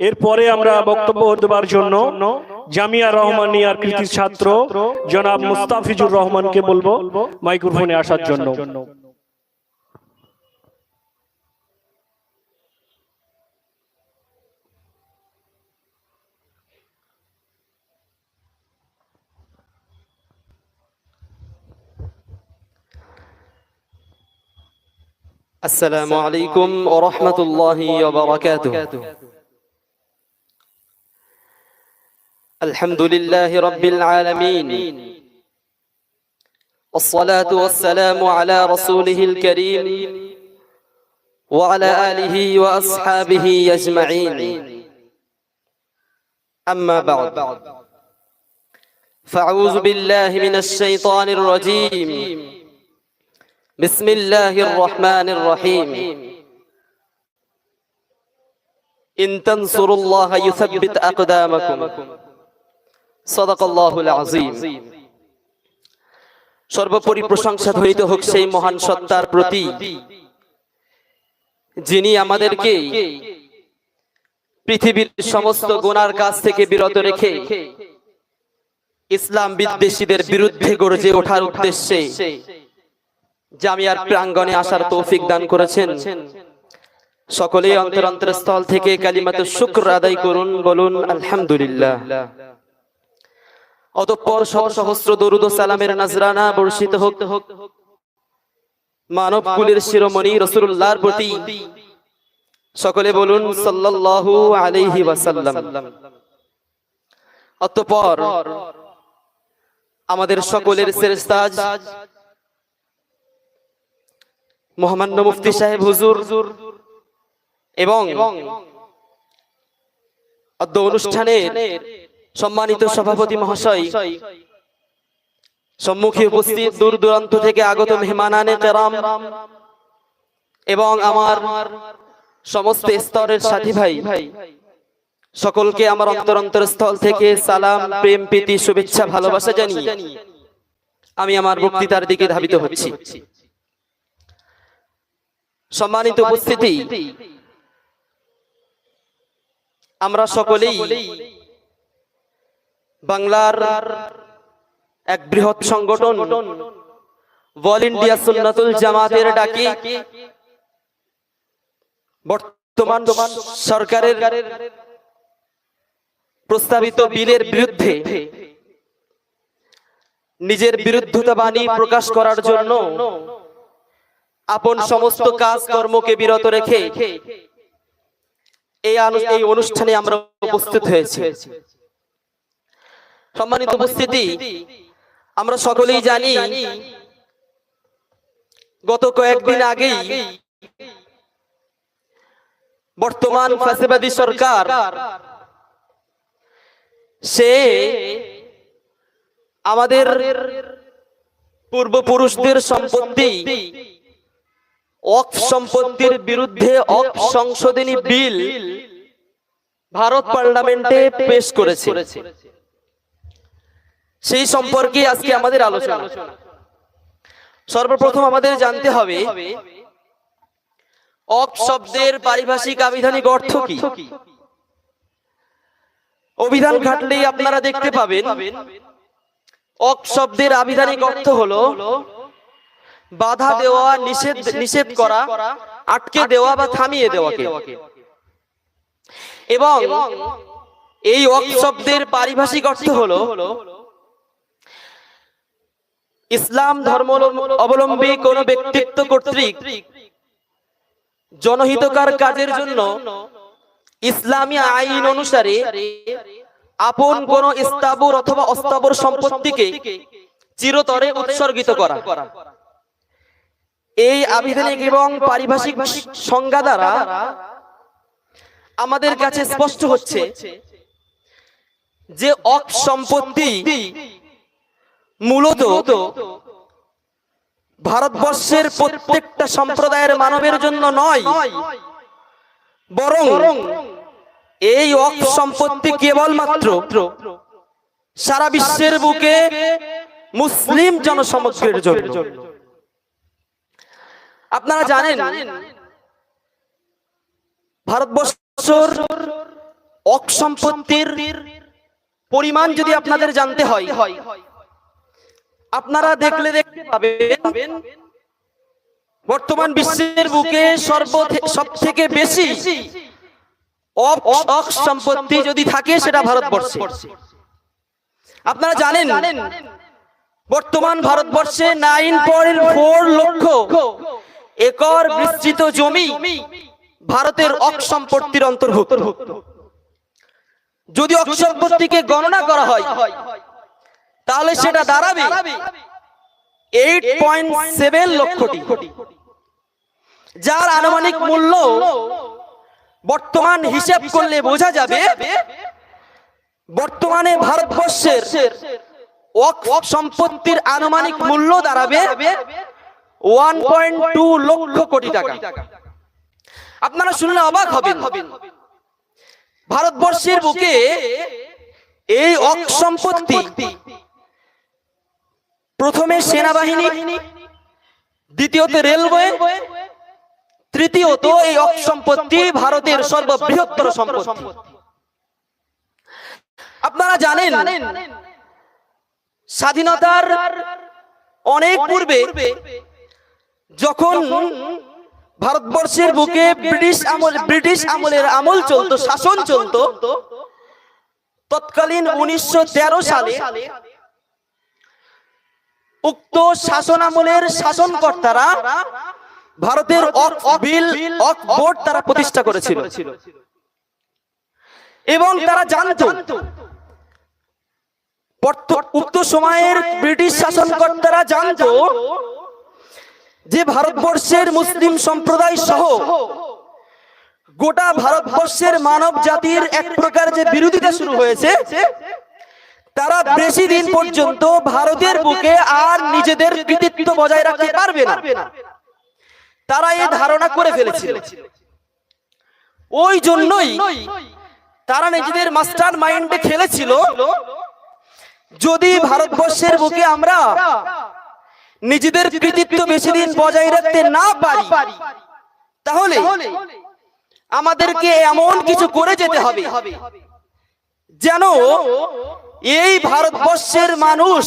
এরপরে আমরা বক্তব্য দেওয়ার জন্য জামিয়া রহমানিয়ার কৃতি ছাত্র জনাব মুস্তাফিজুর রহমানকে বলব, মাইক্রোফোনে আসার জন্য। আসসালামু আলাইকুম ওয়া রাহমাতুল্লাহি ওয়া বারাকাতুহু। الحمد لله رب العالمين. والصلاة والسلام على رسوله الكريم وعلى آله وأصحابه أجمعين. أما بعد. فأعوذ بالله من الشيطان الرجيم. بسم الله الرحمن الرحيم. إن تنصروا الله يثبت أقدامكم. সর্বোপরি প্রশংসা ধরিত হোক সেই মহান সত্তার প্রতি, যিনি আমাদেরকে পৃথিবীর সমস্ত গোনার কাজ থেকে বিরত রেখে ইসলাম বিদ্বেষীদের বিরুদ্ধে গর্জে ওঠার উদ্দেশ্যে জামিয়ার প্রাঙ্গণে আসার তৌফিক দান করেছেন। সকলেই অন্তর অন্তরস্থল থেকে কালিমাতে শুক্র আদায় করুন, বলুন, আলহামদুলিল্লাহ। অতঃপর শত সহস্র দরুদ সালামের নাজরানা বর্ষিত হোক। মানব কুলের শিরোমণি রসুল্লাহর প্রতি সকলে বলুন সাল্লাল্লাহু আলাইহি ওয়াসাল্লাম। অতঃপর আমাদের সকলের শ্রেষ্ঠাজ মহামান্য মুফতি সাহেব হুজুর এবং অদ্য অনুষ্ঠানের সম্মানিত সভাপতি মহাশয় সম্মুখে উপস্থিত দূর দূরান্ত থেকে আগত মেহমানানে কেরাম এবং আমার সমস্ত স্তরের সাথী ভাই সকলকে আমার অন্তর অন্তরস্থল থেকে সালাম প্রেম প্রীতি শুভেচ্ছা ভালোবাসা জানিয়ে আমি আমার বক্তৃতার দিকে ধাবিত হচ্ছি। সম্মানিত উপস্থিতি। আমরা সকলেই বাংলার এক বৃহৎ সংগঠন অল ইন্ডিয়া সুন্নাতুল জামাতের ডাকে। বর্তমান সরকারের প্রস্তাবিত বিলের বিরুদ্ধে নিজের বিরুদ্ধতা বাণী প্রকাশ করার জন্য আপন সমস্ত কাজ কর্মকে বিরত রেখে এই অনুষ্ঠানে আমরা উপস্থিত হয়েছি। সম্মানিত উপস্থিতি, আমরা সকলেই জানি, গত কয়েকদিন আগেই বর্তমান ফ্যাসিবাদী সরকার, সে আমাদের পূর্বপুরুষদের সম্পত্তি অক সম্পত্তির বিরুদ্ধে অক সংশোধনী বিল ভারত পার্লামেন্টে পেশ করেছে। সেই সম্পর্কে আজকে আমাদের আলোচনা। সর্বপ্রথম আমাদের জানতে হবে অক শব্দের পারিভাষিক আবিধানিক অর্থ কি? অভিধান ঘাটলেই আপনারা দেখতে পাবেন অক শব্দের আবিধানিক অর্থ হলো বাধা দেওয়া নিষেধ নিষেধ করা আটকে দেওয়া বা থামিয়ে দেওয়াকে। এবং এই অক শব্দের পারিভাষিক অর্থ হলো ইসলাম ধর্ম অবলম্বী কোন ব্যক্তিত্ব কর্তৃক জনহিতকার কাজের জন্য ইসলামী আইন অনুসারে আপন কোন স্থাবর অথবা অস্থাবর সম্পত্তিকে চিরতরে উৎসর্গিত করা। এই আবিধানিক এবং পারিভাষিক সংজ্ঞা দ্বারা আমাদের কাছে স্পষ্ট হচ্ছে যে অক সম্পত্তি মূলত ভারতবর্ষের প্রত্যেকটা সম্প্রদায়ের মানবের জন্য নয়, বরং এই অক সম্পত্তি কেবলমাত্র সারা বিশ্বের বুকে মুসলিম জনসমগ্রের জন্য। আপনারা জানেন, ভারতবর্ষর অক সম্পত্তির পরিমাণ যদি আপনাদের জানতে হয় আপনারা দেখলে দেখতে পাবেন বর্তমান বিশ্বের বুকে সর্ব সব থেকে বেশি সম্পত্তি যদি থাকে সেটা ভারতবর্ষে। আপনারা জানেন বর্তমান ভারতবর্ষে nine point four lakh acre বিস্তৃত জমি ভারতের অক সম্পত্তির অন্তর্ভুক্ত। যদি সম্পত্তিকে গণনা করা হয় তাহলে সেটা দাঁড়াবে। এইট পয়েন্ট সেভেন লক্ষটি যার আনুমানিক মূল্য বর্তমান হিসেব করলে বোঝা যাবে বর্তমানে ভারতবর্ষের সম্পত্তির আনুমানিক মূল্য দাঁড়াবে one point two lakh crore টাকা। আপনারা শুনলে অবাক হবেন। ভারতবর্ষের বুকে এই অক সম্পত্তি প্রথমে সেনাবাহিনী দ্বিতীয়ত রেলওয়ে তৃতীয়ত এই অক সম্পত্তি ভারতের সর্ববৃহত্তর সম্পত্তি। আপনারা জানেন স্বাধীনতার অনেক পূর্বে যখন ভারতবর্ষের বুকে ব্রিটিশ আমল ব্রিটিশ আমলের আমল চলতো শাসন চলতো। তৎকালীন উনিশশো তেরো সালে উক্ত শাসন আমলের শাসনকর্তারা ভারতের বিল বোর্ড তারা প্রতিষ্ঠা করেছিল। এবং তারা জানতো উক্ত সময়ের ব্রিটিশ শাসনকর্তারা জানতো যে ভারতবর্ষের মুসলিম সম্প্রদায় সহ গোটা ভারতবর্ষের মানব জাতির এক প্রকার যে বিরোধিতা শুরু হয়েছে তারা বেশি দিন পর্যন্ত ভারতের বুকে আর নিজেদের কৃতিত্ব বজায় রাখতে পারবে না। তারা এই ধারণা করে ফেলেছিল। ওই জন্যই তারা নিজেদের মাস্টার মাইন্ডে খেলেছিল। যদি ভারতবর্ষের বুকে আমরা নিজেদের কৃতিত্ব বেশি দিন বজায় রাখতে না পারি তাহলে আমাদেরকে এমন কিছু করে যেতে হবে যেন এই ভারতবর্ষের মানুষ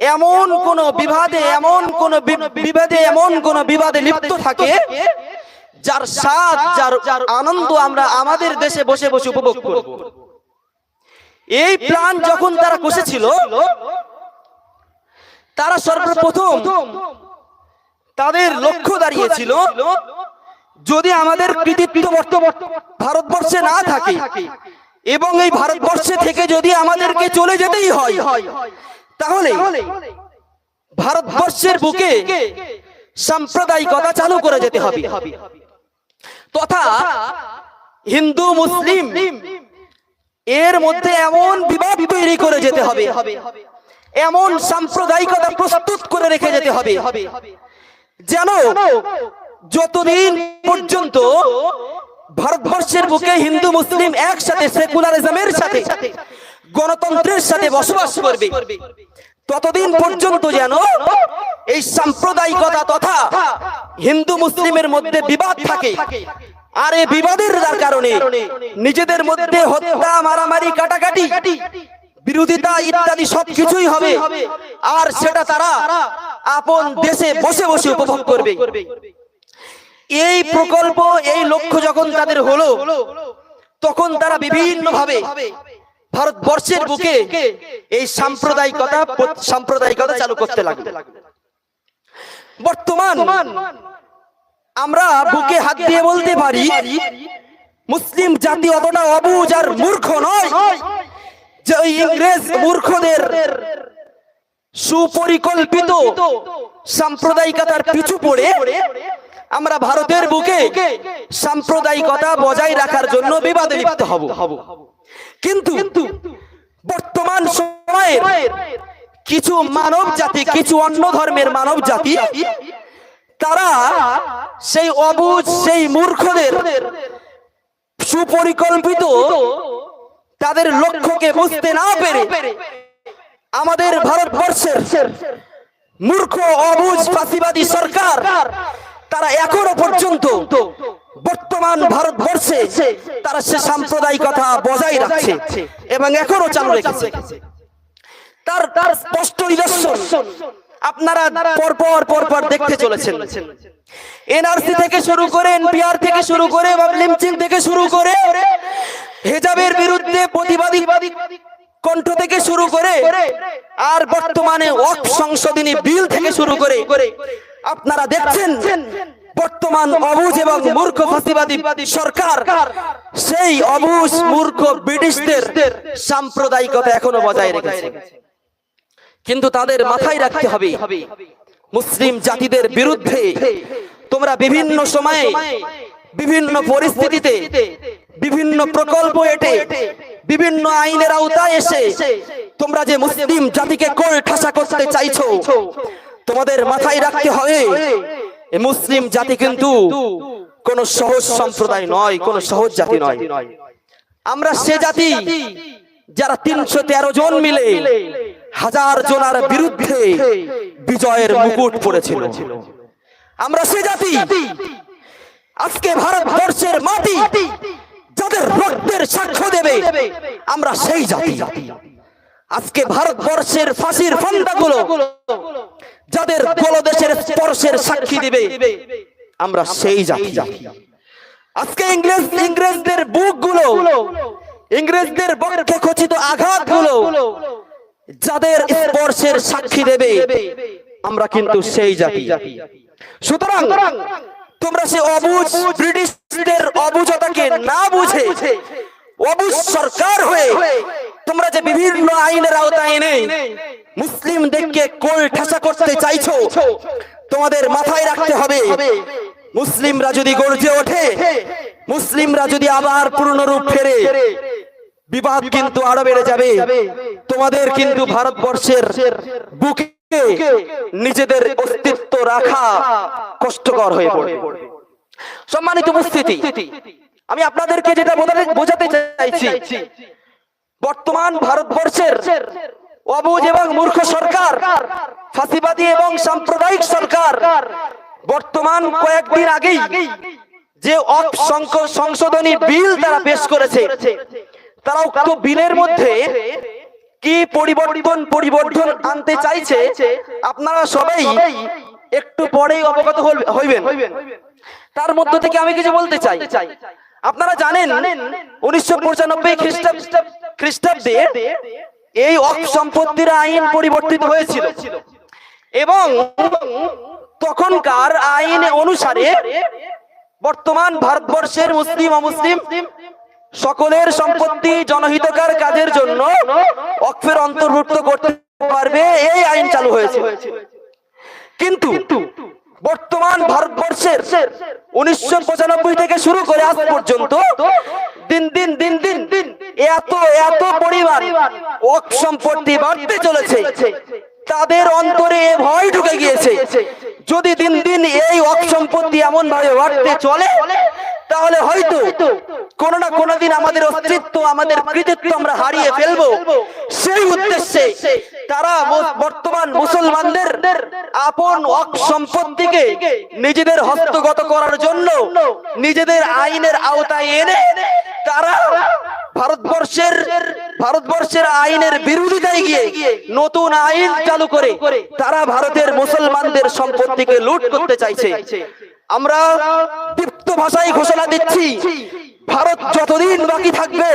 এমন কোন বিবাদে, এমন কোন বিবাদে এমন কোন বিবাদে লিপ্ত থাকে যার স্বাদ, যার আনন্দ আমরা আমাদের দেশে বসে বসে উপভোগ করব। এই প্ল্যান যখন তারা কষেছিল, তারা সর্বপ্রথম তাদের লক্ষ্য দাঁড়িয়েছিল যদি আমাদের কৃতিত্ব ভারতবর্ষে না থাকে এবং এই ভারতবর্ষে থেকে যদি আমাদেরকে চলে যেতেই হয়, তাহলে ভারতবর্ষের বুকে সাম্প্রদায়িকতা চালু করে যেতে হবে। তথা হিন্দু, মুসলিম এর মধ্যে এমন বিবাদ তৈরি করে যেতে হবে, এমন সাম্প্রদায়িকতা প্রস্তুত করে রেখে যেতে হবে, যেন যতদিন পর্যন্ত ভারতবর্ষের বুকে হিন্দু, মুসলিম একসাথে সেকুলারিজমের সাথে, গণতন্ত্রের সাথে বসবাস করবে। ততদিন পর্যন্ত যেন এই সাম্প্রদায়িকতা তথা হিন্দু, মুসলিমের মধ্যে বিবাদ থাকে। আর এই বিবাদের কারণে নিজেদের মধ্যে হত্যা, মারামারি, কাটাকাটি, বিরোধিতা ইত্যাদি সবকিছুই হবে। আর সেটা তারা আপন দেশে বসে বসে উপভোগ করবে। এই প্রকল্প, এই লক্ষ্য যখন তাদের হলো, তখন তারা বিভিন্ন ভাবে ভারতবর্ষের বুকে এই সাম্প্রদায়িকতা সাম্প্রদায়িকতা চালু করতে লাগল। বর্তমান আমরা বুকে হাত দিয়ে বলতে পারি, মুসলিম জাতি অতটা অবুজ আর মূর্খ নয় যে ওই ইংরেজ মূর্খদের সুপরিকল্পিত সাম্প্রদায়িকতার পিছু পড়ে আমরা ভারতের বুকে সাম্প্রদায়িকতা বজায় রাখার জন্য বিবাদে লিপ্ত হব। কিন্তু বর্তমান সময়ের কিছু মানব জাতি কিছু অন্য ধর্মের মানব জাতি তারা সেই অবুজ সেই মূর্খদের সুপরিকল্পিত তাদের লক্ষ্যকে বুঝতে না পেরে আমাদের ভারতবর্ষের মূর্খ অবুজ ফাঁসিবাদী সরকার তারা এখনও পর্যন্ত বর্তমান ভারতবর্ষে তারা সে সাম্প্রদায়িকতা বজায় রাখছে এবং এখনও চালু রেখেছে। তার তার স্পষ্ট নিদর্শন আপনারা পরপর পরপর দেখতে চলেছেন। এনআরসি থেকে শুরু করে এনপিআর থেকে শুরু করে লিমচিং থেকে শুরু করে হেজাবের বিরুদ্ধে প্রতিবাদী কণ্ঠ থেকে শুরু করে আর বর্তমানে অক সংশোধনী বিল থেকে শুরু করে আপনারা দেখছেন বর্তমান অবুজ এবং মূর্খ ফাঁসিবাদী সরকার সেই অবুজ মূর্খ ব্রিটিশদের সাম্প্রদায়িকতা এখনও বজায় রেখেছে। কিন্তু তাদের মাথায় রাখতে হবে মুসলিম জাতিদের বিরুদ্ধে তোমরা বিভিন্ন সময়ে বিভিন্ন পরিস্থিতিতে বিভিন্ন প্রকল্প এটে বিভিন্ন আইনের আওতায় এসে তোমরা যে মুসলিম জাতিকে কোল ঠাসা করতে চাইছো তোমাদের মাথায় রাখতে হবে মুসলিম জাতি কিন্তু কোন সহজ সম্প্রদায় নয়, কোন সহজ জাতি নয়। আমরা সে জাতি যারা তিনশো তেরো জন মিলে হাজার জনার বিরুদ্ধে বিজয়ের মুকুট পড়েছিল আমরা সে জাতি, আজকে ভারতবর্ষের মাটি যাদের রক্তের সাক্ষ্য দেবে, আমরা সেই জাতি। আজকে ভারতবর্ষের ফাঁসির ফান্দাগুলো যাদের গলদেশের স্পর্শের সাক্ষী দিবে আমরা সেই জাতি। আজকে ইংরেজ ইংরেজদের বুকগুলো ইংরেজদের পক্ষে খচিত আঘাতগুলো যাদের স্পর্শের সাক্ষী দেবে আমরা কিন্তু সেই জাতি। সুতরাং তোমরা সে অবুজ ব্রিটিশদের অবুজতাকে না বুঝে অবুজ সরকার হয়ে তোমরা যে বিভিন্ন আইনের আওতায় এনে মুসলিমদেরকে কোল ঠাসা করতে চাইছো, তোমাদের মাথায় রাখতে হবে। মুসলিমরা যদি গর্জে ওঠে, মুসলিমরা যদি আবার পূর্ণরূপ ফেরে, বিবাদ কিন্তু আরও বেড়ে যাবে। তোমাদের কিন্তু ভারতবর্ষের বুকে নিজেদের অস্তিত্ব রাখা কষ্টকর হয়ে পড়বে। সম্মানিত উপস্থিতি, আমি আপনাদেরকে যেটা বোঝাতে চাইছি, বর্তমান ভারতবর্ষের অবুজ এবং মূর্খ সরকার ফাঁসিবাদী এবং সাম্প্রদায়িক সরকার বর্তমান কয়েকদিন আগেই যে সংশোধনী বিল তারা পেশ করেছে। তারা উক্ত বিলের মধ্যে কি পরিবর্তন পরিবর্তন আনতে চাইছে? আপনারা সবাই একটু পরেই অবগত হইবেন। তার মধ্য থেকে আমি কিছু বলতে চাই। আপনারা জানেন উনিশশো পঁচানব্বই খ্রিস্টাব্দ খ্রিস্টাব্দে এই অক সম্পত্তির আইন পরিবর্তিত হয়েছিল। এবং তখনকার আইন অনুসারে বর্তমান ভারতবর্ষের মুসলিম অমুসলিম সকলের সম্পত্তি জনহিতকার কাজের জন্য অক্ষের অন্তর্ভুক্ত করতে পারবে, এই আইন চালু হয়েছে কিন্তু বর্তমান ভারতবর্ষের উনিশশো পঁচানব্বই থেকে শুরু করে আজ পর্যন্ত দিন দিন দিন দিন দিন এত এত পরিমাণ সম্পত্তি বাড়তে চলেছে। তাদের অন্তরে ভয় ঢুকে গিয়েছে। যদি দিন দিন এই অক সম্পত্তি এমন ভাবে বাড়তে চলে তাহলে হয়তো কোন না কোনদিন আমাদের অস্তিত্ব আমাদের কৃতিত্ব আমরা হারিয়ে ফেলব। সেই উদ্দেশ্যে তারা বর্তমান মুসলমানদের আপন অক সম্পত্তিকে নিজেদের হস্তগত করার জন্য নিজেদের আইনের আওতায় এনে তারা ভারতবর্ষের আইনের বিরোধিতায় গিয়ে নতুন আইন চালু করে তারা ভারতের মুসলমানদের সম্পত্তিকে লুট করতে চাইছে। আমরা দীপ্ত ভাষায় ঘোষণা দিচ্ছি, ভারত যতদিন বাকি থাকবে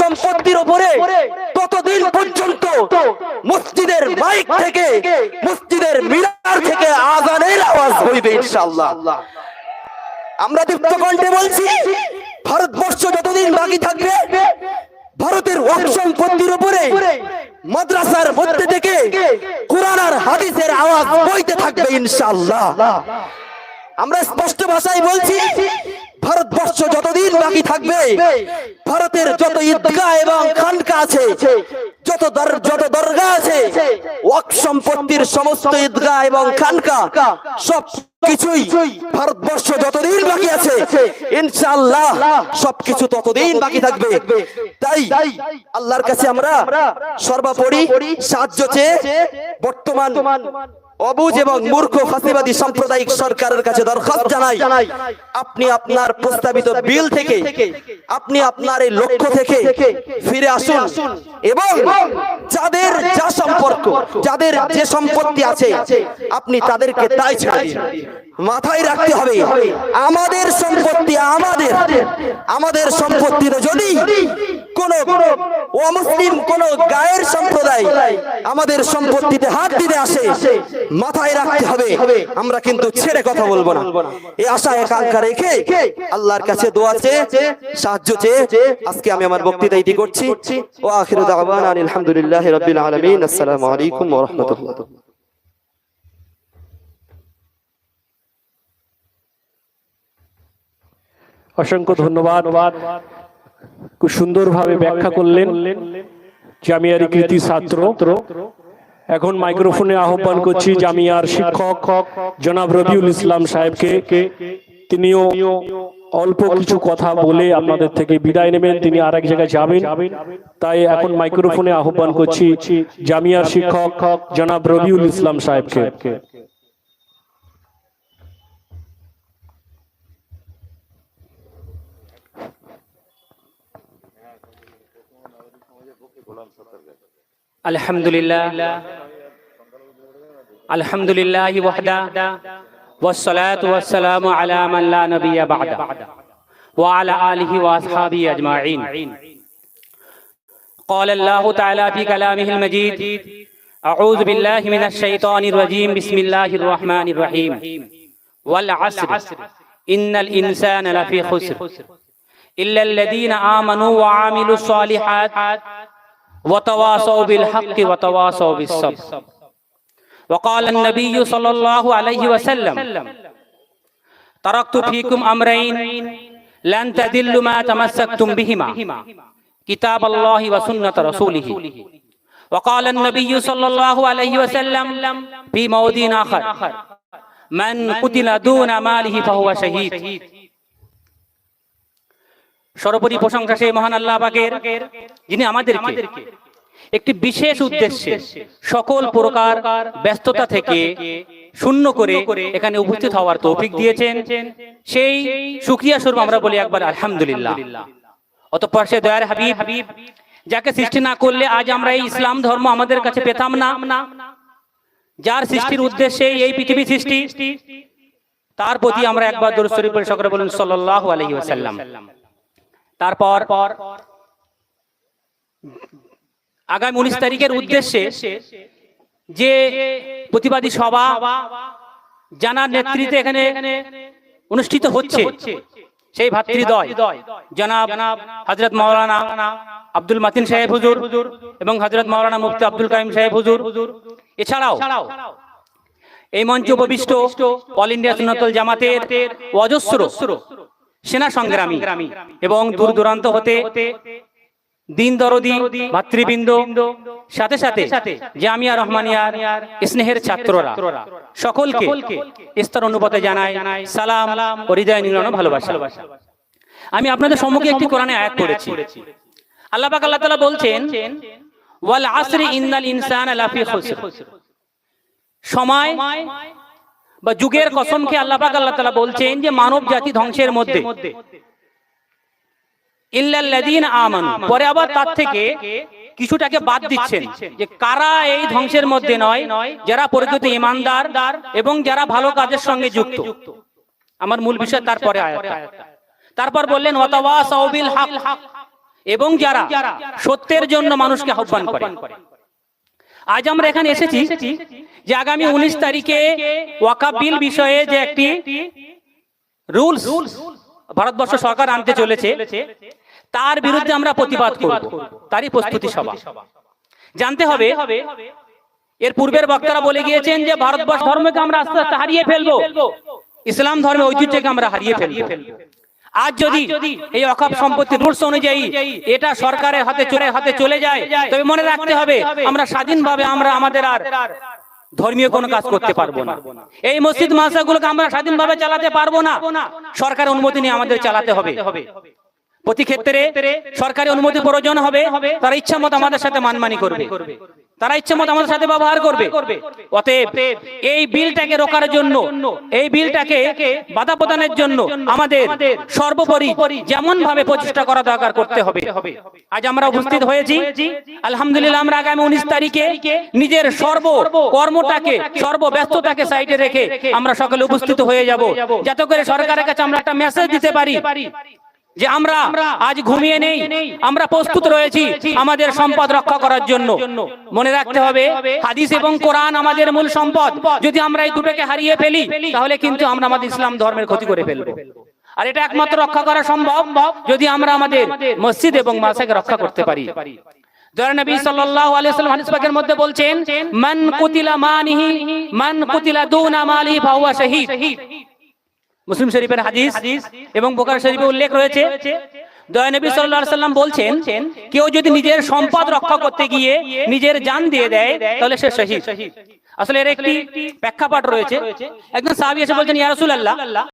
সম্পত্তির উপরে ততদিন পর্যন্ত মসজিদের মাইক থেকে, মসজিদের মিনার থেকে আজানের আওয়াজ হইবে ইনশাআল্লাহ। আমরা দীপ্ত কণ্ঠে বলছি, ভারতবর্ষ যতদিন বাকি থাকবে ভারতের ওয়াক সম্পত্তির উপরে মাদ্রাসার মধ্যে থেকে কোরআন আর হাদিসের আওয়াজ বইতে থাকবে ইনশাআল্লাহ। আমরা স্পষ্ট ভাষায় বলছি, ভারতবর্ষ যতদিন বাকি থাকবে, ভারতের যত ঈদগাহ এবং খানকা আছে, যত যত দরগা আছে, ওয়াক সম্পত্তির সমস্ত ঈদগাহ এবং খানকা, সব কিছুই ভারতবর্ষ যতদিন বাকি আছে, ইনশাআল্লাহ সবকিছু ততদিন বাকি থাকবে। তাই আল্লাহর কাছে আমরা সর্বোপরি সাহায্য চেয়ে বর্তমান অবুজ এবং মূর্খ ফাঁসিবাদী সাম্প্রদায়িক সরকারের কাছে দরখাস্ত জানাই। আপনি আপনার প্রস্তাবিত বিল থেকে আপনি আপনার এই লক্ষ্য থেকে ফিরে আসুন। এবং যাদের যা সম্পর্ক যাদের যে সম্পত্তি আছে আপনি তাদেরকে তাই ছেড়ে মাথায় রাখতে হবে আমাদের সম্পত্তি আমাদের। আমাদের। সম্পত্তিতে যদি কোন অমুসলিম, কোন গায়ের সম্প্রদায় আমাদের সম্পত্তিতে হাত দিতে আসে, মাথায় রাখতে হবে। আমরা কিন্তু ছেড়ে কথা বলব না। এই আশা একাঙ্ক্ষা রেখে আল্লাহর কাছে দোয়া চেয়ে, সাহায্য চেয়ে আজকে আমি আমার বক্তৃতা ইতি করছি। ও আখিরু আলহামদুলিল্লাহি রাব্বিল আলামিন। আসসালামু আলাইকুম রাহমাতুল্লাহ। অসংখ্য ধন্যবাদ। খুব সুন্দরভাবে ব্যাখ্যা করলেন জামিয়ার কৃতি ছাত্র। এখন মাইক্রোফোনে আহ্বান করছি জামিয়ার শিক্ষক জনাব রবিউল ইসলাম সাহেবকে। তিনিও অল্প কিছু কথা বলে আপনাদের থেকে বিদায় নেবেন। তিনি আর এক জায়গায় যাবেন। তাই এখন মাইক্রোফোনে আহ্বান করছি জামিয়ার শিক্ষক জনাব রবিউল ইসলাম সাহেবকে। الحمد لله الحمد لله وحده والصلاة والسلام على من لا نبي بعده وعلى آله وأصحابه أجمعين قال الله تعالى في كلامه المجيد أعوذ بالله من الشيطان الرجيم بسم الله الرحمن الرحيم والعصر إن الإنسان لفي خسر إلا الذين آمنوا وعملوا الصالحات وتواصوا بالحق وتواصوا بالصبر. وقال النبي صلى الله عليه وسلم. تركت فيكم أمرين. لن تدلوا ما تمسكتم بهما. كتاب الله وسنة رسوله. وقال النبي صلى الله عليه وسلم في موضع آخر. من قتل دون ماله فهو شهيد. সর্বোপরি প্রশংসা সেই মহান আল্লাহ পাকের, যিনি আমাদেরকে একটি বিশেষ উদ্দেশ্যে সকল প্রকার ব্যস্ততা থেকে শূন্য করে এখানে উপস্থিত হওয়ার তৌফিক দিয়েছেন। সেই সুক্রিয়া স্বরূপ আমরা বলি একবার আলহামদুলিল্লাহ। অতঃপর সে দয়ার হাবিব হাবিব যাকে সৃষ্টি না করলে আজ আমরা এই ইসলাম ধর্ম আমাদের কাছে পেতাম না। যার সৃষ্টির উদ্দেশ্যে এই পৃথিবী সৃষ্টি, তার প্রতি আমরা একবার দরুদ শরীফ সকলে বলুন সাল্লাল্লাহু আলাইহি ওয়াসাল্লাম। তারপর আগামী উনিশ তারিখের উদ্দেশ্যে যে প্রতিবাদী সভা জানার নেতৃত্বে এখানে অনুষ্ঠিত হচ্ছে সেই ভাতৃদয় জনাব হজরত মাওলানা আব্দুল মাতিন সাহেব হুজুর এবং হজরত মাওলানা মুফতি আব্দুল কাইম সাহেব হুজুর। এছাড়াও এই মঞ্চ উপবিষ্ট অল ইন্ডিয়া জামাতের অজস্র সেনা সংগ্রামী এবং দূর দূরান্ত হতে দিন দরদি ভাতৃবৃন্দ সাথে সাথে জামিয়া রহমানিয়ার স্নেহের ছাত্ররা সকলকে স্তর অনুপাতে জানায় সালাম ও হৃদয় নিলানো ভালোবাসা। আমি আপনাদের সম্মুখে একটি কোরআনে আয়াত পড়েছি। আল্লাহ পাক আল্লাহ তাআলা বলছেন ওয়াল আসরি ইন্নাল ইনসানা লাফি খুসর। সময় বা যুগের কসমকে আল্লাহ পাক আল্লাহ তাআলা বলছেন যে মানব জাতি ধ্বংসের মধ্যে। ইল্লাল্লাযীনা আমানু। পরে আবার তার থেকে কিছুটাকে বাদ দিচ্ছেন যে কারা এই ধ্বংসের মধ্যে নয়? যারা প্রকৃত ইমানদার এবং যারা ভালো কাজের সঙ্গে যুক্ত। আমার মূল বিষয় তারপরে তারপর বললেন ওয়াতাওয়াসাউ বিল হক এবং যারা সত্যের জন্য মানুষকে আহ্বান করে। আজ আমরা এখানে এসেছি যে আগামী উনিশ তারিখে ওয়াকাব বিল বিষয়ে যে একটি রুলস ভারতবর্ষ সরকার আনতে চলেছে তার বিরুদ্ধে আমরা প্রতিবাদ করব। তারই প্রস্তুতি সভা। জানতে হবে এর পূর্বের বক্তারা বলে গিয়েছেন যে ভারতবর্ষ ধর্মকে আমরা আস্তে আস্তে হারিয়ে ফেলব। ইসলাম ধর্মের ঐতিহ্যকে আমরা হারিয়ে ফেলব। আজ যদি এই অকাপ সম্পত্তি রুলস অনুযায়ী এটা সরকারের হাতে চলে হাতে চলে যায় তবে মনে রাখতে হবে আমরা স্বাধীনভাবে আমরা আমাদের আর ধর্মীয় কোনো কাজ করতে পারব না। এই মসজিদ মাসাগুলোকে আমরা স্বাধীনভাবে চালাতে পারব না। সরকার অনুমতি নিয়ে আমাদের চালাতে হবে। প্রতি ক্ষেত্রে সরকারি অনুমতি প্রয়োজন হবে, তারা ইচ্ছা মতো আমাদের সাথে মানমানি করবে। তারা ইচ্ছে মতো আমাদের সাথে ব্যবহার করবে। অতএব এই বিলটাকে রোকার জন্য, এই বিলটাকে বাধা প্রদানের জন্য আমাদের সর্বোপরি যেমন ভাবে প্রচেষ্টা করা দরকার করতে হবে। আজ আমরা উপস্থিত হয়েছি। আলহামদুলিল্লাহ আমরা আগামী উনিশ তারিখে নিজের সর্ব কর্মটাকে সর্বব্যস্ততাকে সাইডে রেখে আমরা সকলে উপস্থিত হয়ে যাব। যাতে করে সরকারের কাছে আমরা একটা মেসেজ দিতে পারি। যে আমরা আজ ঘুমিয়ে নেই আমরা প্রস্তুত রয়েছি আমাদের সম্পদ রক্ষা করার জন্য। মনে রাখতে হবে হাদিস এবং কোরআন আমাদের মূল সম্পদ। যদি আমরা এই দুটোকে হারিয়ে ফেলি তাহলে কিন্তু আমরা আমাদের ইসলাম ধর্মের ক্ষতি করে ফেলব। আর এটা একমাত্র রক্ষা করা সম্ভব যদি আমরা আমাদের মসজিদ এবং মাসাকে রক্ষা করতে পারি। দয়া নবী সাল্লাল্লাহু আলাইহি ওয়াসাল্লাম হাদিস পাকের মধ্যে বলছেন মান কুতিলা মানিহি মান কুতিলা দুনা মালি ফাহুয়া শাহীদ। মুসলিম শরীফের হাদিস এবং বোকার শরীফে উল্লেখ রয়েছে, দয়ানবী আলাইহি সাল্লাম বলছেন, কেউ যদি নিজের সম্পদ রক্ষা করতে গিয়ে নিজের জান দিয়ে দেয়, তাহলে সে শহীদ। আসলে এর একটি প্রেক্ষাপট রয়েছে। একজন সাহাবি এসে বলছেন ইয়ারসুল রাসূলুল্লাহ।